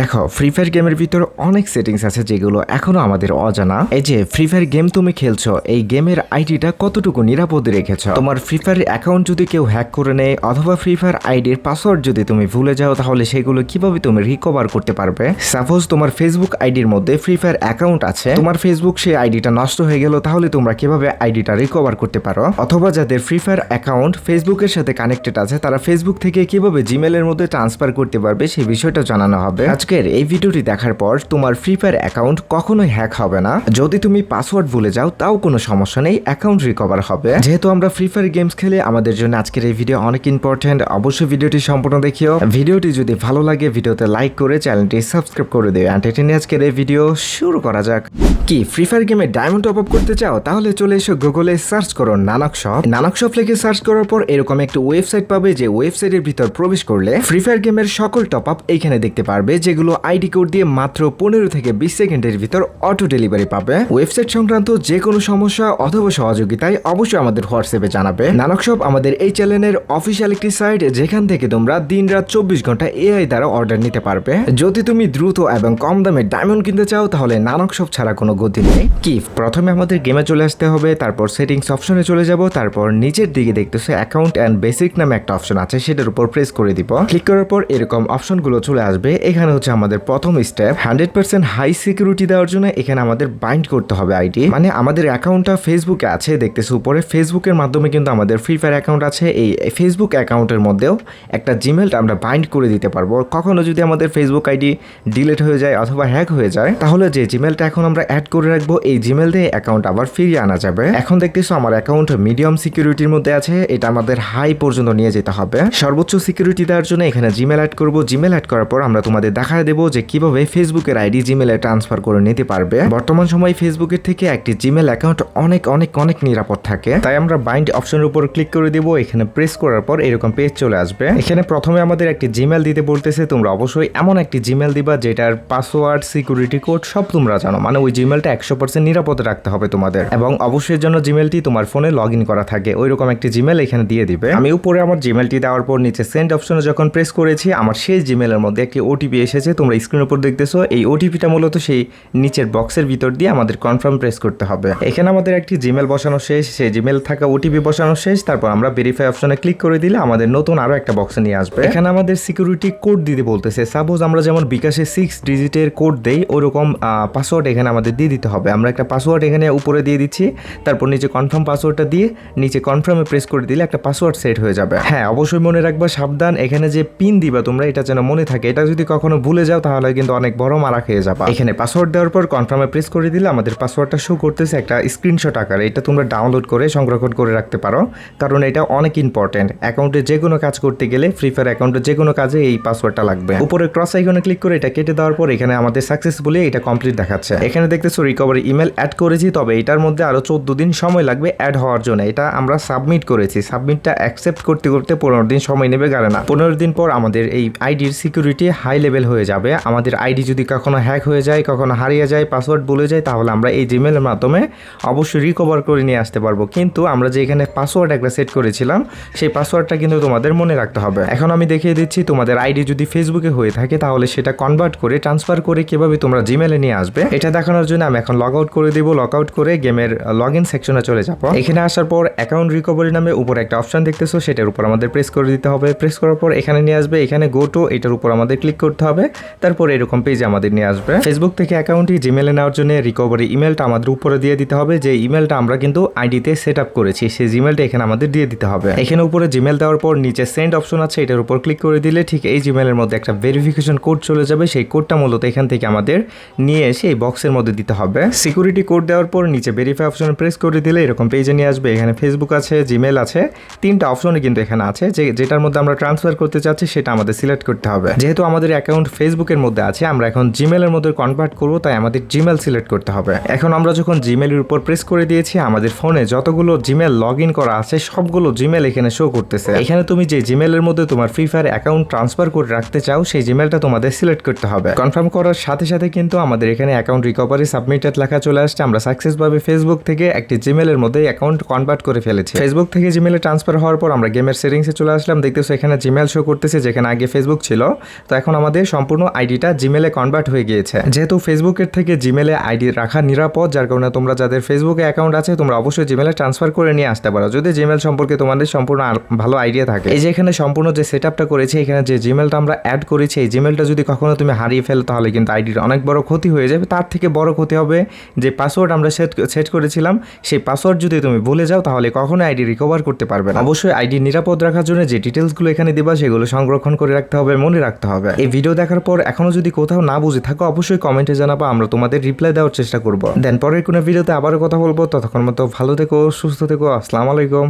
দেখো free fire গেমের ভিতর অনেক সেটিংস আছে যেগুলো এখনও আমাদের অজানা। এই যে ফ্রি ফায়ার গেম তুমি খেলছো, এই গেমের আইডিটা কতটুকু নিরাপদে রেখেছো? তোমার ফ্রি ফায়ার অ্যাকাউন্ট যদি কেউ হ্যাক করে নেয়, অথবা ফ্রি ফায়ার আইডির পাসওয়ার্ড যদি তুমি ভুলে যাও, তাহলে সেগুলো কীভাবে তুমি রিকভার করতে পারবে? সাপোজ তোমার ফেসবুক আইডির মধ্যে ফ্রি ফায়ার অ্যাকাউন্ট আছে। তোমার ফেসবুক সেই আইডিটা নষ্ট হয়ে গেল, তাহলে তোমরা কীভাবে আইডিটা রিকভার করতে পারো? অথবা যাদের ফ্রি ফায়ার অ্যাকাউন্ট ফেসবুকের সাথে কানেক্টেড আছে, তারা ফেসবুক থেকে কীভাবে জিমেলের মধ্যে ট্রান্সফার করতে পারবে সেই বিষয়টা জানানো হবে। আজকের এই ভিডিওটি দেখার পর তোমার ফ্রি ফায়ার অ্যাকাউন্ট কখনোই হ্যাক হবে না। যদি তুমি পাসওয়ার্ড ভুলে যাও, তাও কোনো সমস্যা নেই অ্যাকাউন্ট রিকভার হবে। যেহেতু আমরা ফ্রি ফায়ার গেমস খেলে আমাদের জন্য আজকের এই ভিডিও অনেক ইম্পর্টেন্ট অবশ্যই ভিডিওটি সম্পূর্ণ দেখিও। ভিডিওটি যদি ভালো লাগে, ভিডিওতে লাইক করে চ্যানেলটি সাবস্ক্রাইব করে দিও। নিয়ে আজকের এই ভিডিও শুরু করা যাক। কি ফ্রি ফায়ার গেমে ডায়মন্ড টপ আপ করতে চাও? তাহলে চলে এসো গুগলে সার্চ করো নানক শপ নানক শপ লিখে সার্চ করার পর এরকম একটা ওয়েবসাইট পাবে, যে ওয়েবসাইটের ভিতর প্রবেশ করলে ফ্রি ফায়ার গেমের সকল টপ আপ এইখানে দেখতে পারবে যেগুলো আইডি কোড দিয়ে মাত্র পনেরো থেকে বিশ সেকেন্ডের ভিতর অটো ডেলিভারি পাবে। ওয়েবসাইট সংক্রান্ত যে কোনো সমস্যা অথবা সহযোগিতায় অবশ্যই আমাদের হোয়াটসঅ্যাপে জানাবে। নানক শপ আমাদের এই চ্যানেলের অফিসিয়াল একটি সাইট, যেখান থেকে তোমরা দিন রাত চব্বিশ ঘণ্টা এআই দ্বারা অর্ডার নিতে পারবে। যদি তুমি দ্রুত এবং কম দামে ডায়মন্ড কিনতে চাও, তাহলে নানক শপ ছাড়া কোনো গতি নেই। কি প্রথমে আমাদের গেমে চলে আসতে হবে, তারপর সেটিংস অপশনে চলে যাব, তারপর নিচের দিকে দেখতেছে অ্যাকাউন্ট অ্যান্ড বেসিক নামে একটা অপশন আছে, সেটার উপর প্রেস করে দিব। ক্লিক করার পর এরকম অপশনগুলো চলে আসবে, এখানে হচ্ছে আমাদের প্রথম step hundred percent high security দেওয়ার জন্য এখানে আমাদের বাইন্ড করতে হবে আইডি মানে আমাদের অ্যাকাউন্টটা ফেসবুকে আছে, দেখতেছে উপরে। ফেসবুকের মাধ্যমে কিন্তু আমাদের ফ্রি ফায়ার অ্যাকাউন্ট আছে। এই ফেসবুক অ্যাকাউন্টের মধ্যেও একটা জিমেলটা আমরা বাইন্ড করে দিতে পারব। কখনো যদি আমাদের ফেসবুক আইডি ডিলিট হয়ে যায় অথবা হ্যাক হয়ে যায়, তাহলে যে জিমেলটা এখন আমরা অ্যাড করে রাখব, এই জিমেল দিয়ে অ্যাকাউন্ট আবার ফিরিয়ে আনা যাবে। এখন দেখতেছো আমার অ্যাকাউন্ট মিডিয়াম সিকিউরিটির মধ্যে আছে। এটা আমাদের হাই পর্যন্ত নিয়ে যেতে হবে। সর্বোচ্চ সিকিউরিটি দেওয়ার জন্য এখানে জিমেল অ্যাড করব। জিমেল অ্যাড করার পর আমরা তোমাদের দেখা দেবো যে কীভাবে ফেসবুকের আইডি জিমেলে ট্রান্সফার করে নিতে পারবে। বর্তমান সময় ফেসবুকের থেকে একটি জিমেল অ্যাকাউন্ট অনেক অনেক অনেক নিরাপদ থাকে। তাই আমরা বাইন্ড অপশনের উপর ক্লিক করে দেবো। এখানে প্রেস করার পর এরকম পেজ চলে আসবে। এখানে প্রথমে আমাদের একটি জিমেল দিতে বলতেছে, তোমরা অবশ্যই এমন একটি জিমেল দিবা যেটার পাসওয়ার্ড সিকিউরিটি কোড সব তোমরা জানো। মানে ওই জিমেলটা একশো পার্সেন্ট নিরাপদে রাখতে হবে তোমাদের। এবং অবশ্যই যেন জিমেলটি তোমার ফোনে লগ ইন করা থাকে। ওই রকম একটি জিমেল এখানে দিয়ে দিবে। আমি উপরে আমার জিমেলটি দেওয়ার পর নিচে সেন্ড অপশনে যখন প্রেস করেছি, আমার সেই জিমেলের মধ্যে একটি ওটিপি এসেছে, তোমরা স্ক্রিনের উপর দেখতেছো, এই ওটিপিটা মূলত সেই নিচের বক্সের ভিতর দিয়ে আমাদের কনফার্ম প্রেস করতে হবে। এখানে আমাদের একটি জিমেল বসানো শেষ, সেই জিমেল থাকা ওটিপি বসানো শেষ, তারপর আমরা ভেরিফাই অপশনে ক্লিক করে দিলে আমাদের নতুন আরও একটা বক্সে নিয়ে আসবে। এখানে আমাদের সিকিউরিটি কোড দিতে বলতেছে সাপোজ আমরা যেমন বিকাশে সিক্স ডিজিটের কোড দেই, ওরকম পাসওয়ার্ড এখানে আমাদের দিয়ে দিতে হবে। আমরা একটা পাসওয়ার্ড এখানে উপরে দিয়ে দিচ্ছি, তারপর নিচে কনফার্ম পাসওয়ার্ডটা দিয়ে নিচে কনফার্মে প্রেস করে দিলে একটা পাসওয়ার্ড সেট হয়ে যাবে। হ্যাঁ অবশ্যই মনে রাখবা, সাবধান, এখানে যে পিন দিবা তোমরা, এটা যেন মনে থাকে। এটা যদি কখনো ভুলে যাও, তাহলে কিন্তু অনেক বড় মারা খেয়ে যাবা। এখানে পাসওয়ার্ড দেওয়ার পর কনফার্মে প্রেস করে দিলে আমাদের পাসওয়ার্ডটা শো করতেছে একটা স্ক্রিনশট আকারে। এটা তোমরা ডাউনলোড করে সংরক্ষণ করে রাখতে পারো, কারণ এটা অনেক ইম্পর্টেন্ট অ্যাকাউন্টে যে কোনো কাজ করতে গেলে ফ্রি ফায়ার অ্যাকাউন্টে যে কোনো কাজে এই পাসওয়ার্ডটা লাগবে। উপরে ক্রস আইকনে ক্লিক করে এটা কেটে দেওয়ার পর এখানে আমাদের সাকসেসফুলি এটা কমপ্লিট দেখাচ্ছে। এখানে দেখতেছো রিকভারি ইমেল অ্যাড করেছি, তবে এটার মধ্যে আরও চোদ্দ দিন সময় লাগবে অ্যাড হওয়ার জন্য। এটা আমরা সাবমিট করেছি। সাবমিটটা অ্যাকসেপ্ট করতে করতে পনেরো দিন সময় নেবে গাড়ে না। পনেরো দিন পর আমাদের এই আইডির সিকিউরিটি হাই লেভেল হয়ে যাবে। আমাদের আইডি যদি কখনো হ্যাক হয়ে যায়, কখনো হারিয়ে যায় পাসওয়ার্ড ভুলে যায়, তাহলে আমরা এই জিমেলের মাধ্যমে অবশ্যই রিকভার করে নিয়ে আসতে পারব। কিন্তু আমরা যে এখানে পাসওয়ার্ড একটা সেট করেছিলাম, সেই পাসওয়ার্ডটা কিন্তু তোমাদের মনে রাখতে হবে। এখন আমি দেখিয়ে দিচ্ছি, তোমাদের আইডি যদি ফেসবুকে হয়ে থাকে, তাহলে সেটা কনভার্ট করে ট্রান্সফার করে কীভাবে তোমরা জিমেলে নিয়ে আসবে। এটা দেখানোর জন্য আমি এখন লগ আউট করে দিব। লগ আউট করে গেমের লগ ইন সেকশনে চলে যাব। এখানে আসার পর অ্যাকাউন্ট রিকভারি নামে উপর একটা অপশন দেখতেছো, সেটার উপর আমাদের প্রেস করে দিতে হবে। প্রেস করার পর এখানে নিয়ে আসবে। এখানে গো টু এটার উপর আমাদের ক্লিক করতে হবে। তারপর এরকম পেজে আমাদের নিয়ে আসবে। ফেসবুক থেকে অ্যাকাউন্টটি জিমেলে নেওয়ার জন্য রিকভারি ইমেলটা আমাদের উপরে দিয়ে দিতে হবে। যে ইমেলটা আমরা কিন্তু আইডিতে সেট আপ করেছি, সেই জিমেলটা এখানে আমাদের দিয়ে দিতে হবে। এখানে উপরে জিমেল দেওয়ার পর নিচে সেন্ড অপশন আছে, এটার উপর ক্লিক করে দিলে ঠিক এই জিমেলের মধ্যে একটা ভেরিফিকেশন কোড চলে যাবে। সেই কোডটা মূলত এখান থেকে আমাদের নিয়ে এসে এই বক্সের মধ্যে দিতে হবে। সিকিউরিটি কোড দেওয়ার পর নিচে ভেরিফাই অপশন প্রেস করে দিলে এরকম পেজে নিয়ে আসবে। এখানে ফেসবুক আছে জিমেল আছে, তিনটা অপশনই কিন্তু এখানে আছে। যে, যেটার মধ্যে আমরা ট্রান্সফার করতে চাচ্ছি, সেটা আমাদের সিলেক্ট করতে হবে। যেহেতু আমাদের অ্যাকাউন্ট ফেসবুকের মধ্যে আছে, আমরা এখন জিমেলের মধ্যে কনভার্ট করব, তাই আমাদের জিমেল সিলেক্ট করতে হবে। এখন আমরা যখন জিমেলের উপর প্রেস করে দিয়েছি, আমাদের ফোনে যতগুলো জিমেল লগ ইন করা আছে, সবগুলো জিমেল এখানে শো করতেছে। এখানে তুমি যে জিমেলের মধ্যে তোমার ফ্রি ফায়ার অ্যাকাউন্ট ট্রান্সফার করে রাখতে চাও, সেই জিমেলটা তোমাদের সিলেক্ট করতে হবে। কনফার্ম করার সাথে সাথে কিন্তু আমাদের এখানে অ্যাকাউন্ট রিকভারি সাবমিটেড লেখা চলে আসছে, আমরা সাকসেসভাবে ফেসবুক থেকে একটি জিমেলের মধ্যে অ্যাকাউন্ট কনভার্ট করে ফেলেছি। ফেসবুক থেকে জিমেলে ট্রান্সফার হওয়ার পর আমরা গেমের সেটিংসে চলে আসলাম, দেখতেছো এখানে জিমেল শো করতেছে, যেখানে আগে ফেসবুক ছিল। তো এখন আমাদের সম্পূর্ণ আইডিটা জিমেলে কনভার্ট হয়ে গিয়েছে। যেহেতু ফেসবুকের থেকে জিমেলে আইডি রাখা নিরাপদ, যার কারণে তোমরা যাদের ফেসবুকে অ্যাকাউন্ট আছে, তোমরা অবশ্যই জিমেলে ট্রান্সফার করে নিয়ে আসতে পারো। যদি জিমেল সম্পর্কে তোমাদের সম্পূর্ণ ভালো আইডিয়া থাকে। এই যে এখানে সম্পূর্ণ যে সেট আপটা করেছি, এখানে যে জিমেলটা আমরা অ্যাড করেছি, এই জিমেলটা যদি কখনো তুমি হারিয়ে ফেলো, তাহলে কিন্তু আইডির অনেক বড় ক্ষতি হয়ে যাবে। তার থেকে বড় ক্ষতি হবে যে পাসওয়ার্ড আমরা সেট সেট করেছিলাম, সেই পাসওয়ার্ড যদি তুমি ভুলে যাও, তাহলে কখনো আইডি রিকভার করতে পারবে না। অবশ্যই আইডি নিরাপদ রাখার জন্য যে ডিটেলসগুলো এখানে দেবা, সেগুলো সংরক্ষণ করে রাখতে হবে, মনে রাখতে হবে। এই ভিডিও দেখার পর এখনও যদি কোথাও না বুঝে থাকো, অবশ্যই কমেন্টে জানাব, আমরা তোমাদের রিপ্লাই দেওয়ার চেষ্টা করব। দেন পরের কোনো ভিডিওতে আবারও কথা বলব, ততক্ষণ মতো ভালো থেকো, সুস্থ থেকো, আসসালামু আলাইকুম।